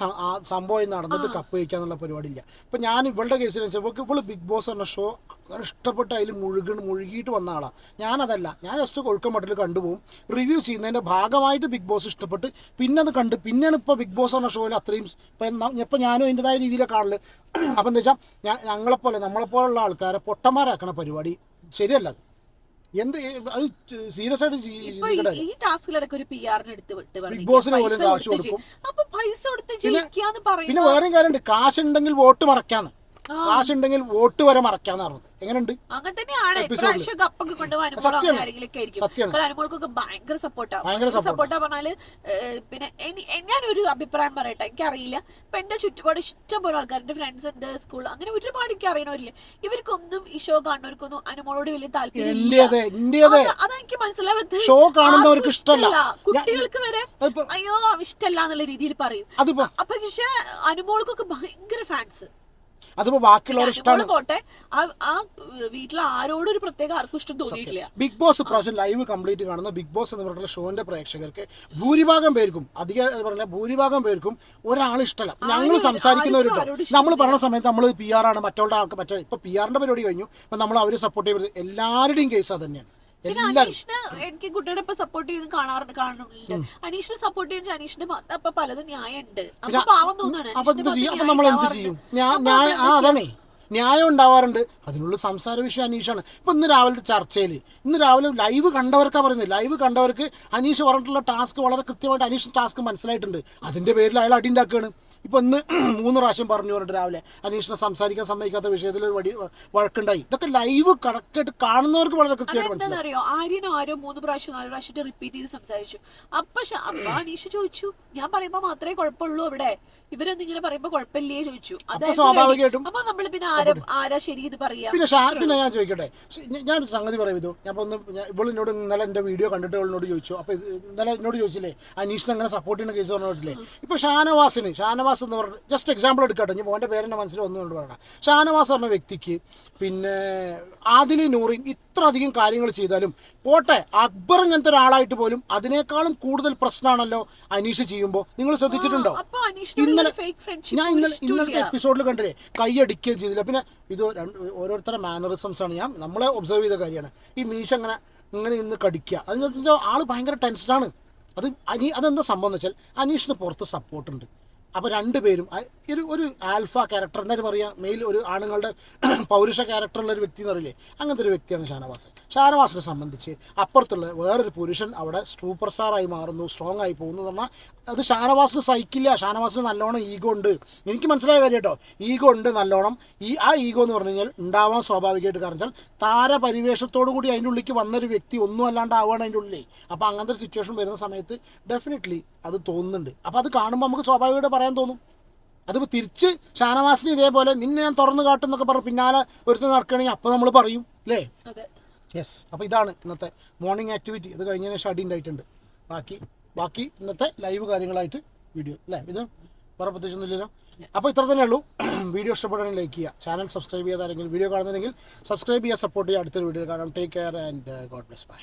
സംഭവം നടന്നിട്ട് കപ്പ് കഴിക്കാന്നുള്ള പരിപാടിയില്ല. ഇപ്പം ഞാൻ ഇവളുടെ കേസിൽ ഇവൾക്ക് ഇവൾ ബിഗ് ബോസ് എന്ന ഷോ ഇഷ്ടപ്പെട്ട് അതിൽ മുഴുകണ് മുഴുകിയിട്ട് വന്ന ആളാണ് ഞാനതല്ല. ഞാൻ ജസ്റ്റ് കൊഴുക്കം മട്ടിൽ കണ്ടുപോകും. റിവ്യൂ ചെയ്യുന്നതിന്റെ ഭാഗമായിട്ട് ബിഗ് ബോസ് ഇഷ്ടപ്പെട്ട് പിന്നെ അത് കണ്ട് പിന്നെയാണ് ഇപ്പോൾ ബിഗ് ബോസ് എന്ന ഷോയിൽ അത്രയും ഇപ്പം ഇപ്പം ഞാനും അതിന്റെതായ രീതിയിലാണ് കാണൽ അപ്പം എന്താ വെച്ചാൽ ഞാൻ ഞങ്ങളെപ്പോലെ നമ്മളെപ്പോലുള്ള ആൾക്കാരെ പൊട്ടന്മാരാക്കണ പരിപാടി ശരിയല്ല അത്. എന്ത് അത് സീരിയസ് ആയിട്ട് ഈ- ടാസ്കിലടക്കം ഒരു പി ആറിന് എടുത്ത് വിട്ട് ബിഗ് ബോസിന് പോലും കാശ് കൊടുക്കും. അപ്പൊ പൈസ കൊടുത്ത് പിന്നെ- വേറെയും കാര്യമുണ്ട്. കാശുണ്ടെങ്കിൽ വോട്ട് മറക്കാന്ന് കാശുണ്ടെങ്കിൽ വോട്ട് വരെ മറക്കാന്ന് പറഞ്ഞത്. എങ്ങനെയുണ്ട്? അങ്ങനെ തന്നെയാണ്. ഇപ്രാവശ്യം കപ്പൊക്കെ കൊണ്ടുപോകാൻ ഭയങ്കര സപ്പോർട്ടാ പറഞ്ഞാൽ പിന്നെ ഞാൻ ഒരു ഞാനൊരു അഭിപ്രായം പറയട്ടെ. എനിക്കറിയില്ല. ഇപ്പൊ എന്റെ ചുറ്റുപാട് ഇഷ്ടം പോലെ ആൾക്കാർ എന്റെ ഫ്രണ്ട്സ് ഉണ്ട് സ്കൂൾ അങ്ങനെ ഒരുപാട് എനിക്ക് അറിയണവരില്ല. ഇവർക്കൊന്നും ഈ ഷോ കാണുന്നവർക്കൊന്നും അനുമോളോട് വലിയ താല്പര്യം അതെനിക്ക് മനസ്സിലാവത്ത് ഷോ കാണുന്നവർക്ക് ഇഷ്ടമല്ല. കുട്ടികൾക്ക് വരെ അയ്യോ ഇഷ്ടല്ല എന്നുള്ള രീതിയിൽ പറയും. അപ്പൊ പക്ഷെ അനുമോൾക്കൊക്കെ ഭയങ്കര ഫാൻസ് അതിപ്പോ ബാക്കിയുള്ളവർ ഇഷ്ടമാണ് പോട്ടെ. ആ വീട്ടിൽ ആരോടും ഒരു പ്രത്യേക ആർക്കും ഇഷ്ടം തോന്നിയിട്ടില്ല. ബിഗ് ബോസ് പ്രാവശ്യം ലൈവ് കംപ്ലീറ്റ് കാണുന്ന ബിഗ് ബോസ് എന്ന് പറഞ്ഞിട്ടുള്ള ഷോന്റെ പ്രേക്ഷകർക്ക് ഭൂരിഭാഗം പേർക്കും അധികം പറഞ്ഞ ഭൂരിഭാഗം പേർക്കും ഒരാൾ ഇഷ്ടമല്ല ഞങ്ങൾ സംസാരിക്കുന്നവരുണ്ട്? നമ്മൾ പറഞ്ഞ സമയത്ത് നമ്മൾ പി ആർ ആണ് മറ്റുള്ള ആൾക്ക് മറ്റേ ഇപ്പൊ പി ആറിന്റെ പരിപാടി കഴിഞ്ഞു അപ്പൊ നമ്മൾ അവരെ സപ്പോർട്ട് ചെയ്യുന്നത് എല്ലാവരുടെയും കേസ് അത് തന്നെയാണ്. പിന്നെ അനീഷിന് എനിക്ക് കുട്ടിയുടെ ഇപ്പൊ സപ്പോർട്ട് ചെയ്ത് കാണാറുണ്ട് കാണുന്നുണ്ട്. അനീഷിനെ സപ്പോർട്ട് ചെയ്യുന്ന അനീഷിന്റെ അപ്പൊ പലതും ന്യായമുണ്ട്. അപ്പൊ പാവം ഞാൻ ന്യായം ഉണ്ടാവാറുണ്ട്. അതിനുള്ള സംസാര വിഷയം അനീഷാണ്. ഇപ്പൊ ഇന്ന് രാവിലത്തെ ചർച്ചയിൽ ഇന്ന് രാവിലെ ലൈവ് കണ്ടവർക്കാ പറയുന്നത്. ലൈവ് കണ്ടവർക്ക് അനീഷ് പറഞ്ഞിട്ടുള്ള ടാസ്ക് വളരെ കൃത്യമായിട്ട് അനീഷ് ടാസ്ക് മനസ്സിലായിട്ടുണ്ട്. അതിന്റെ പേരിൽ അയാൾ അടി ഉണ്ടാക്കുകയാണ്. ഇപ്പൊ ഇന്ന് മൂന്ന് പ്രാവശ്യം പറഞ്ഞു പറഞ്ഞിട്ട് രാവിലെ അന്വേഷണം സംസാരിക്കാൻ സമ്മതിക്കാത്ത വിഷയത്തിൽ ഒരു വടി വഴക്കുണ്ടായി. ഇതൊക്കെ ലൈവ് കറക്റ്റായിട്ട് കാണുന്നവർക്ക് വളരെ കൃത്യമായിട്ട് അതെന്താണെന്നറിയോ ആര്യനോ ആരോ മൂന്ന് പ്രാവശ്യം നാല് പ്രാവശ്യം റിപ്പീറ്റ് ചെയ്ത് സംസാരിച്ചു. അപ്പൊ അപ്പൊ അനീഷ് ചോദിച്ചു ഞാൻ പറയുമ്പോ മാത്രമേ കുഴപ്പമുള്ളൂ അവിടെ? ഇവരൊന്നും ഇങ്ങനെ പറയുമ്പോ കുഴപ്പമില്ലേ? ചോദിച്ചു. അതെ സ്വാഭാവികമായിട്ടും അപ്പൊ നമ്മൾ പിന്നെ ആരാ ആരാ ശരി ഇത് പറയാ? പിന്നെ ഷാർപ്പിനെ ഞാൻ ചോദിക്കട്ടെ? ഞാൻ സംഗതി പറയും ഇതു. ഞാൻ ഒന്ന് ഇവിടെ ഇപ്പോൾ എന്നോട് ഇന്നലെ എന്റെ വീഡിയോ കണ്ടിട്ട് ഇവളിനോട് ചോദിച്ചു. അപ്പൊ ഇന്നലെ എന്നോട് ചോദിച്ചില്ലേ? അനീഷിനെ അങ്ങനെ സപ്പോർട്ട് ചെയ്യുന്ന കേസ് പറഞ്ഞിട്ടില്ലേ? ഇപ്പൊ ഷാനവാസിന് ഷാനവാസ് എന്ന് പറഞ്ഞ ജസ്റ്റ് എക്സാമ്പിൾ എടുക്കട്ടെ. ഞാൻ മോന്റെ പേരെന്റെ മനസ്സിൽ വന്നുകൊണ്ട് പറയണം ഷാനവാസ് പറഞ്ഞ വ്യക്തിക്ക് പിന്നെ ആദിലി നൂറിൻ ഇത്ര അധികം കാര്യങ്ങൾ ചെയ്താലും പോട്ടെ അക്ബർ ഇങ്ങനത്തെ ഒരാളായിട്ട് പോലും അതിനേക്കാളും കൂടുതൽ പ്രശ്നമാണല്ലോ അനീഷ് ചെയ്യുമ്പോൾ നിങ്ങൾ ശ്രദ്ധിച്ചിട്ടുണ്ടോ? ഇന്നലെ ഞാൻ ഇന്നലെ ഇന്നലത്തെ എപ്പിസോഡിൽ കണ്ടില്ലേ? കൈയടിക്കുകയും ചെയ്തില്ല. പിന്നെ ഇത് ഓരോരുത്തരുടെ മാനറിസംസ് ആണ്. ഞാൻ നമ്മളെ ഒബ്സർവ് ചെയ്ത കാര്യമാണ്. ഈ മീശ അങ്ങനെ ഇങ്ങനെ ഇന്ന് കടിക്കുക. അതിന് വെച്ചാൽ ആൾ ഭയങ്കര ടെൻഷനാണ് അത് അനി അതെന്താ സംഭവം എന്ന് വെച്ചാൽ അനീഷിന് പുറത്ത് സപ്പോർട്ട് ഉണ്ട്. അപ്പോൾ രണ്ടുപേരും ഒരു ഒരു ആൽഫ ക്യാരക്ടർ എന്തായാലും പറയാം മെയിൽ ഒരു ആണുങ്ങളുടെ പൗരുഷ ക്യാരക്ടറുള്ള ഒരു വ്യക്തി എന്ന് പറയില്ലേ അങ്ങനത്തെ ഒരു വ്യക്തിയാണ് ഷാനവാസ്. ഷാനവാസിനെ സംബന്ധിച്ച് അപ്പുറത്തുള്ള വേറൊരു പുരുഷൻ അവിടെ സൂപ്പർ സ്റ്റാറായി മാറുന്നു സ്ട്രോങ് ആയി പോകുന്നു എന്ന് പറഞ്ഞാൽ അത് ഷാനവാസിന് സഹിക്കില്ല. ഷാനവാസിന് നല്ലോണം ഈഗോ ഉണ്ട്. എനിക്ക് മനസ്സിലായ കാര്യം കേട്ടോ ഈഗോ ഉണ്ട് നല്ലോണം. ഈ ആ ഈഗോ എന്ന് പറഞ്ഞു കഴിഞ്ഞാൽ ഉണ്ടാവാൻ സ്വാഭാവികമായിട്ട് കാരണം വെച്ചാൽ താരപരിവേഷത്തോടു കൂടി അതിന്റെ ഉള്ളിലേക്ക് വന്നൊരു വ്യക്തി ഒന്നും അല്ലാണ്ട് ആവുകയാണ് അതിന്റെ ഉള്ളിൽ അപ്പോൾ അങ്ങനത്തെ ഒരു സിറ്റുവേഷൻ വരുന്ന സമയത്ത് ഡെഫിനറ്റ്ലി അത് തോന്നുന്നുണ്ട്. അപ്പോൾ അത് കാണുമ്പോൾ നമുക്ക് സ്വാഭാവികമായിട്ട് പറയാൻ തോന്നും. അതിപ്പോൾ തിരിച്ച് ഷാനവാസിന് ഇതേപോലെ നിന്നെ ഞാൻ തുറന്നു കാട്ടും എന്നൊക്കെ പറഞ്ഞ് പിന്നാലെ ഒരുത്തൻ നടക്കുകയാണെങ്കിൽ അപ്പോൾ നമ്മൾ പറയും അല്ലേ? യെസ് അപ്പോൾ ഇതാണ് ഇന്നത്തെ മോർണിംഗ് ആക്ടിവിറ്റി ഇത് കഴിഞ്ഞതിന് ശേഷം അടി ഉണ്ടായിട്ടുണ്ട്. ബാക്കി ബാക്കി ഇന്നത്തെ ലൈവ് കാര്യങ്ങളായിട്ട് വീഡിയോ അല്ലേ? ഇത് വേറെ പ്രത്യേകിച്ചൊന്നുമില്ലല്ലോ. അപ്പോൾ ഇത്ര തന്നെ ഉള്ളൂ. വീഡിയോ ഇഷ്ടപ്പെടുകയാണെങ്കിൽ ലൈക്ക് ചെയ്യുക. ചാനൽ സബ്സ്ക്രൈബ് ചെയ്യാതാരെങ്കിലും വീഡിയോ കാണുന്നില്ലെങ്കിൽ സബ്സ്ക്രൈബ് ചെയ്യുക സപ്പോർട്ട് ചെയ്യുക. അടുത്തൊരു വീഡിയോ കാണാം. Take care and God bless bye